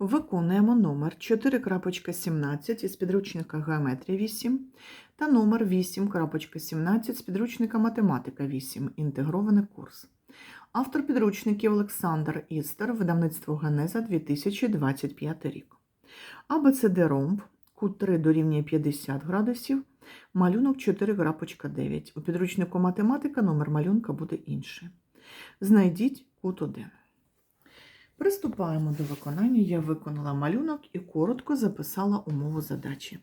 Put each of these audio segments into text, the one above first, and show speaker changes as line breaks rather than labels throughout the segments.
Виконуємо номер 4.17 із підручника Геометрія 8 та номер 8.17 з підручника Математика 8. Інтегрований курс. Автор підручників Олександр Істер, видавництво Генеза 2025 рік. АБЦД ромб, кут 3 дорівнює 50 градусів, малюнок 4.9. У підручнику математика номер малюнка буде інший. Знайдіть кут 1. Приступаємо до виконання. Я виконала малюнок і коротко записала умову задачі.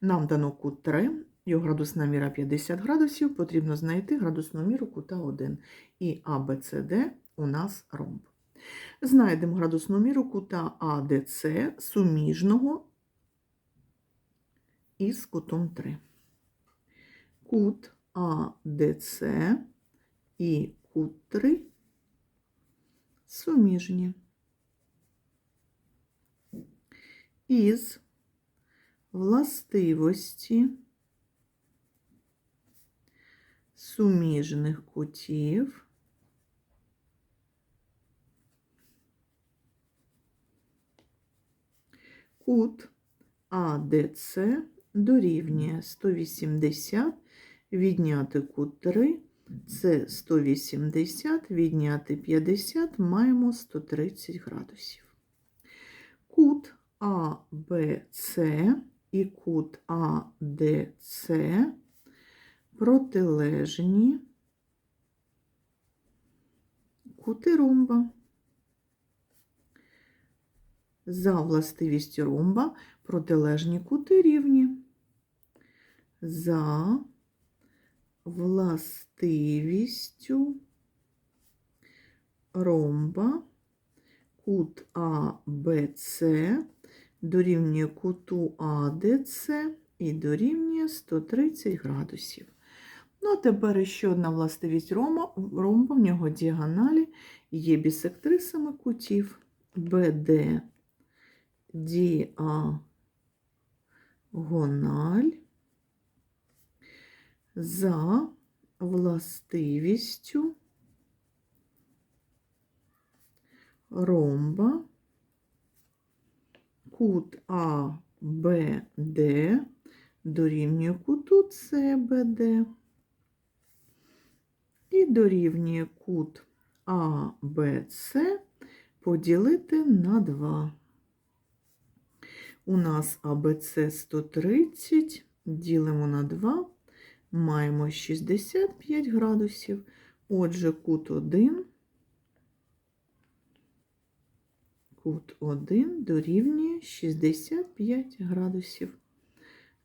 Нам дано кут 3, його градусна міра 50 градусів, потрібно знайти градусну міру кута 1. І ABCD у нас ромб. Знайдемо градусну міру кута АДЦ суміжного із кутом 3. Кут АДЦ і кут 3 суміжні. Із властивості суміжних кутів кут АДЦ дорівнює 180 відняти кут 3 це 180, відняти 50, маємо 130 градусів. Кут АБЦ і кут АДЦ протилежні кути ромба. За властивістю ромба протилежні кути рівні. За властивістю ромба кут АБЦ дорівнює куту АДЦ і дорівнює 130 градусів. Ну, а тепер ще одна властивість ромба, ромба в нього діагоналі є бісектрисами кутів БД діагональ за властивістю ромба кут АБД дорівнює куту СБД і дорівнює кут АБЦ поділити на 2. У нас АБЦ 130, ділимо на 2, маємо 65 градусів. Отже, кут 1, кут 1 дорівнює 65 градусів.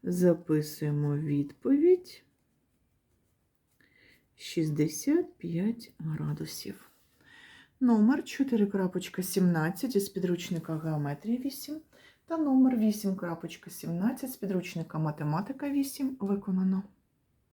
Записуємо відповідь 65 градусів. Номер 4.17 із підручника Геометрія 8 та номер 8.17 з підручника Математика 8 виконано.